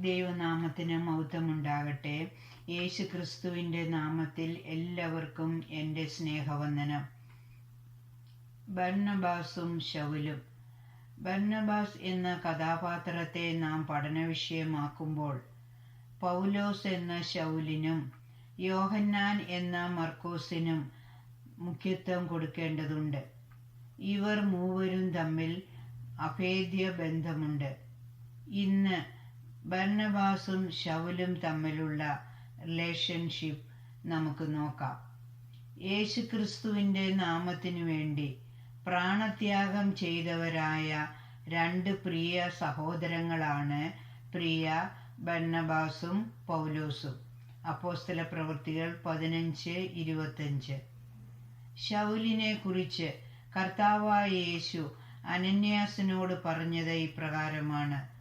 ദൈവനാമത്തിന് മൗത്തമുണ്ടാകട്ടെ. യേശു ക്രിസ്തുവിന്റെ നാമത്തിൽ എല്ലാവർക്കും എന്റെ സ്നേഹവന്ദനം. ബർണബാസും ശൗലും. ബർണബാസ് എന്ന കഥാപാത്രത്തെ നാം പഠനവിഷയമാക്കുമ്പോൾ പൗലോസ് എന്ന ഷൗലിനും യോഹന്നാൻ എന്ന മർക്കോസിനും മുഖ്യത്വം കൊടുക്കേണ്ടതുണ്ട്. ഇവർ മൂവരും തമ്മിൽ അഭേദ്യ ബന്ധമുണ്ട് ഇന്ന് ബർണബാസും ശൗലും തമ്മിലുള്ള റിലേഷൻഷിപ്പ് നമുക്ക് നോക്കാം. യേശുക്രിസ്തുവിന്റെ നാമത്തിനു വേണ്ടി പ്രാണത്യാഗം ചെയ്തവരായ രണ്ട് പ്രിയ സഹോദരങ്ങളാണ് പ്രിയ ബർണബാസും പൗലോസും. അപ്പോസ്തല പ്രവൃത്തികൾ പതിനഞ്ച് ഇരുപത്തഞ്ച്. ശൗലിനെ കുറിച്ച് കർത്താവായ യേശു അനന്യാസിനോട് പറഞ്ഞത് ഇപ്രകാരമാണ്.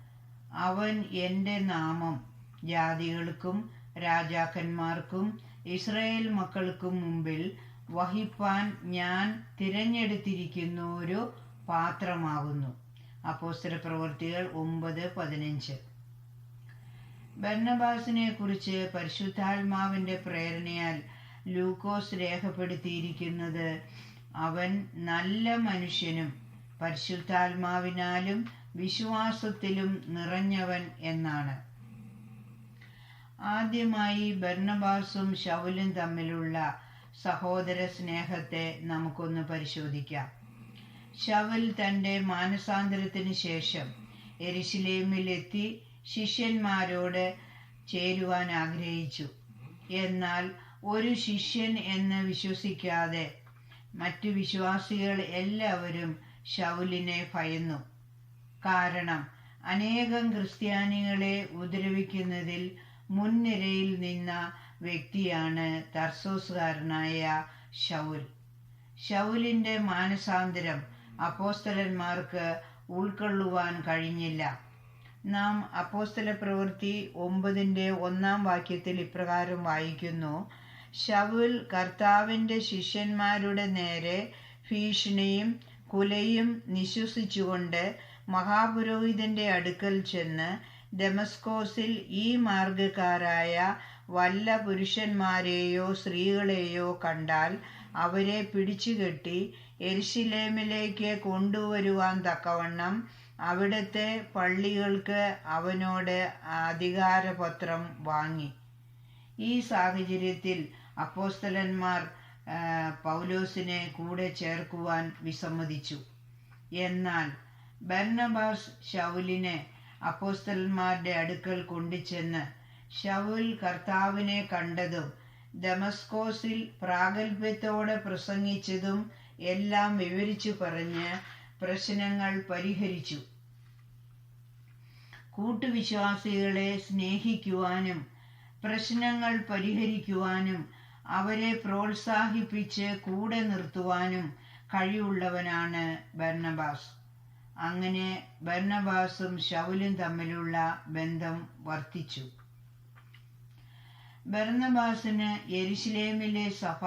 അവൻ എന്റെ നാമം ജാതികൾക്കും രാജാക്കന്മാർക്കും ഇസ്രായേൽ മക്കൾക്കും മുമ്പിൽ വഹിപ്പാൻ ഞാൻ തിരഞ്ഞെടുത്തിരിക്കുന്ന ഒരു പാത്രമാകുന്നു. അപ്പോസ്തല പ്രവൃത്തികൾ ഒമ്പത് പതിനഞ്ച്. ബർണബാസിനെ കുറിച്ച് പരിശുദ്ധാത്മാവിന്റെ പ്രേരണയാൽ ലൂക്കോസ് രേഖപ്പെടുത്തിയിരിക്കുന്നത് അവൻ നല്ല മനുഷ്യനും പരിശുദ്ധാത്മാവിനാലും വിശ്വാസത്തിലും നിറഞ്ഞവൻ എന്നാണ്. ആദ്യമായി ബർണബാസും ശൗലും തമ്മിലുള്ള സഹോദര സ്നേഹത്തെ നമുക്കൊന്ന് പരിശോധിക്കാം. ശവൽ തന്റെ മാനസാന്തരത്തിന് ശേഷം എരിശിലേമിലെത്തി ശിഷ്യന്മാരോട് ചേരുവാൻ ആഗ്രഹിച്ചു. എന്നാൽ ഒരു ശിഷ്യൻ എന്ന് വിശ്വസിക്കാതെ മറ്റു വിശ്വാസികൾ എല്ലാവരും ശൗലിനെ ഭയന്നു. കാരണം അനേകം ക്രിസ്ത്യാനികളെ ഉപദ്രവിക്കുന്നതിൽ മുൻനിരയിൽ നിന്ന വ്യക്തിയാണ് തർസോസുകാരനായ ഷൗൽ ഷൗലിന്റെ മാനസാന്തരം അപ്പോസ്തലന്മാർക്ക് ഉൾക്കൊള്ളുവാൻ കഴിഞ്ഞില്ല. നാം അപ്പോസ്തല പ്രവൃത്തി ഒമ്പതിന്റെ ഒന്നാം വാക്യത്തിൽ ഇപ്രകാരം വായിക്കുന്നു. ഷവുൽ കർത്താവിന്റെ ശിഷ്യന്മാരുടെ നേരെ ഭീഷണിയും കുലയും നിശ്വസിച്ചുകൊണ്ട് മഹാപുരോഹിതന്റെ അടുക്കൽ ചെന്ന് ഡെമസ്കോസിൽ ഈ മാർഗക്കാരായ വല്ല പുരുഷന്മാരെയോ സ്ത്രീകളെയോ കണ്ടാൽ അവരെ പിടിച്ചുകെട്ടി എരിശിലേമിലേക്ക് കൊണ്ടുവരുവാൻ തക്കവണ്ണം അവിടുത്തെ പള്ളികൾക്ക് അവനോട് അധികാരപത്രം വാങ്ങി. ഈ സാഹചര്യത്തിൽ അപ്പോസ്തലന്മാർ പൗലോസിനെ കൂടെ ചേർക്കുവാൻ വിസമ്മതിച്ചു. എന്നാൽ ബർണബാസ് ഷൗലിനെ അപ്പോസ്തലന്മാരുടെ അടുക്കൽ കൊണ്ടുചെന്ന് ഷൗൽ കർത്താവിനെ കണ്ടതും ദമസ്കോസിൽ പ്രാഗൽഭ്യത്തോടെ പ്രസംഗിച്ചതും എല്ലാം വിവരിച്ചു പറഞ്ഞ് പ്രശ്നങ്ങൾ പരിഹരിച്ചു. കൂട്ടുവിശ്വാസികളെ സ്നേഹിക്കുവാനും പ്രശ്നങ്ങൾ പരിഹരിക്കുവാനും അവരെ പ്രോത്സാഹിപ്പിച്ച് കൂടെ നിർത്തുവാനും കഴിവുള്ളവനാണ് ബർണബാസ്. അങ്ങനെ ബർണബാസും ശൗലും തമ്മിലുള്ള ബന്ധം വർദ്ധിച്ചു. ബർണബാസിന് യെരുഷലേമിലെ സഭ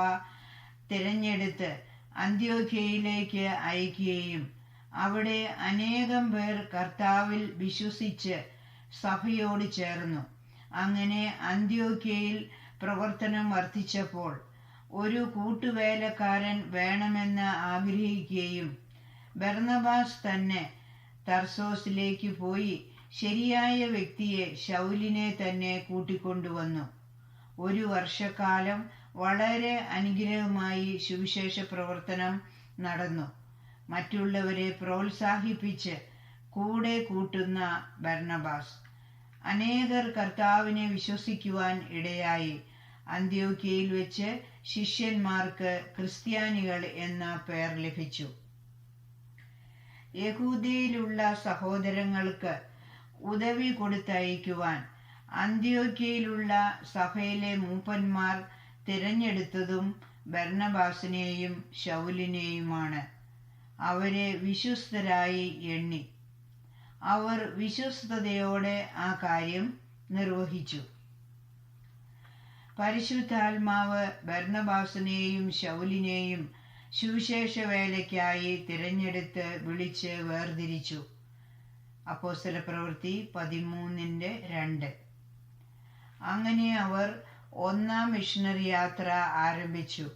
തിരഞ്ഞെടുത്ത് അന്ത്യോഖ്യയിലേക്ക് അയക്കുകയും അവിടെ അനേകം പേർ കർത്താവിൽ വിശ്വസിച്ച് സഭയോട് ചേർന്നു. അങ്ങനെ അന്ത്യോഖ്യയിൽ പ്രവർത്തനം വർദ്ധിച്ചപ്പോൾ ഒരു കൂട്ടുവേലക്കാരൻ വേണമെന്ന് ആഗ്രഹിക്കുകയും ബർണബാസ് തന്നെ തർസോസിലേക്ക് പോയി ശരിയായ വ്യക്തിയെ ശൗലിനെ തന്നെ കൂട്ടിക്കൊണ്ടുവന്നു. ഒരു വർഷക്കാലം വളരെ അനുഗ്രഹമായി സുവിശേഷ പ്രവർത്തനം നടന്നു. മറ്റുള്ളവരെ പ്രോത്സാഹിപ്പിച്ച് കൂടെ കൂട്ടുന്ന ബർണബാസ്. അനേകർ കർത്താവിനെ വിശ്വസിക്കുവാൻ ഇടയായി. അന്ത്യോക്യയിൽ വെച്ച് ശിഷ്യന്മാർക്ക് ക്രിസ്ത്യാനികൾ എന്ന പേർ ലഭിച്ചു. യഹൂദിയിലുള്ള സഹോദരങ്ങൾക്ക് ഉദവി കൊടുത്തയക്കുവാൻ അന്ത്യോക്യയിലുള്ള സഭയിലെ മൂപ്പന്മാർ തിരഞ്ഞെടുത്തതും ബർണബാസിനെയും ശൗലിനെയുമാണ്. അവരെ വിശ്വസ്തരായി എണ്ണി. അവർ വിശ്വസ്തയോടെ ആ കാര്യം നിർവഹിച്ചു. പരിശുദ്ധാത്മാവ് ഭരണബാസിനെയും ശൗലിനെയും സുവിശേഷ വേലയ്ക്കായി തിരഞ്ഞെടുത്ത് വിളിച്ച് വേർതിരിച്ചു. അപ്പോസ്തല പ്രവൃത്തി പതിമൂന്നിന്റെ രണ്ട്. അങ്ങനെ അവർ ഒന്നാം മിഷണറി യാത്ര ആരംഭിച്ചു.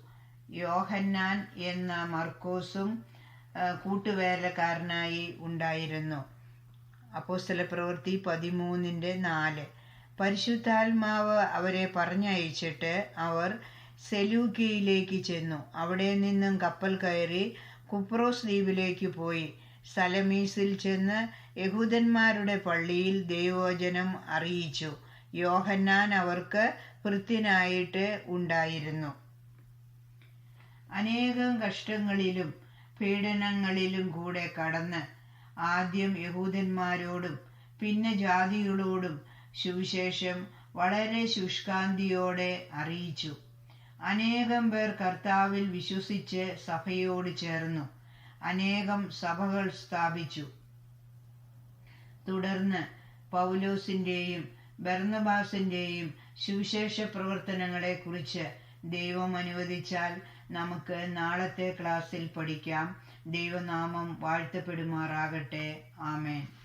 യോഹന്നാൻ എന്ന മർക്കോസും കൂട്ടുവേലക്കാരനായി ഉണ്ടായിരുന്നു. അപ്പോസ്തല പ്രവൃത്തി പതിമൂന്നിന്റെ നാല്. പരിശുദ്ധാത്മാവ് അവരെ പറഞ്ഞയച്ചിട്ട് അവർ സെലൂക്കയിലേക്ക് ചെന്നു. അവിടെ നിന്നും കപ്പൽ കയറി കുപ്രോസ് ദ്വീപിലേക്ക് പോയി. സലമീസിൽ ചെന്ന് യഹൂദന്മാരുടെ പള്ളിയിൽ ദൈവവചനം അറിയിച്ചു. യോഹന്നാൻ അവർക്ക് ഭൃത്യനായിട്ട് ഉണ്ടായിരുന്നു. അനേകം കഷ്ടങ്ങളിലും പീഡനങ്ങളിലും കൂടെ കടന്ന് ആദ്യം യഹൂദന്മാരോടും പിന്നെ ജാതികളോടും സുവിശേഷം വളരെ ശുഷ്കാന്തിയോടെ അറിയിച്ചു. അനേകം പേർ കർത്താവിൽ വിശ്വസിച്ച് സഭയോട് ചേർന്നു. അനേകം സഭകൾ സ്ഥാപിച്ചു. തുടർന്ന് പൗലോസിന്റെയും ബർന്നബാസിന്റെയും സുവിശേഷ പ്രവർത്തനങ്ങളെക്കുറിച്ച് ദൈവം അനുവദിച്ചാൽ നമുക്ക് നാളത്തെ ക്ലാസ്സിൽ പഠിക്കാം. ദൈവനാമം വാഴ്ത്തപ്പെടുമാറാകട്ടെ. ആമേൻ.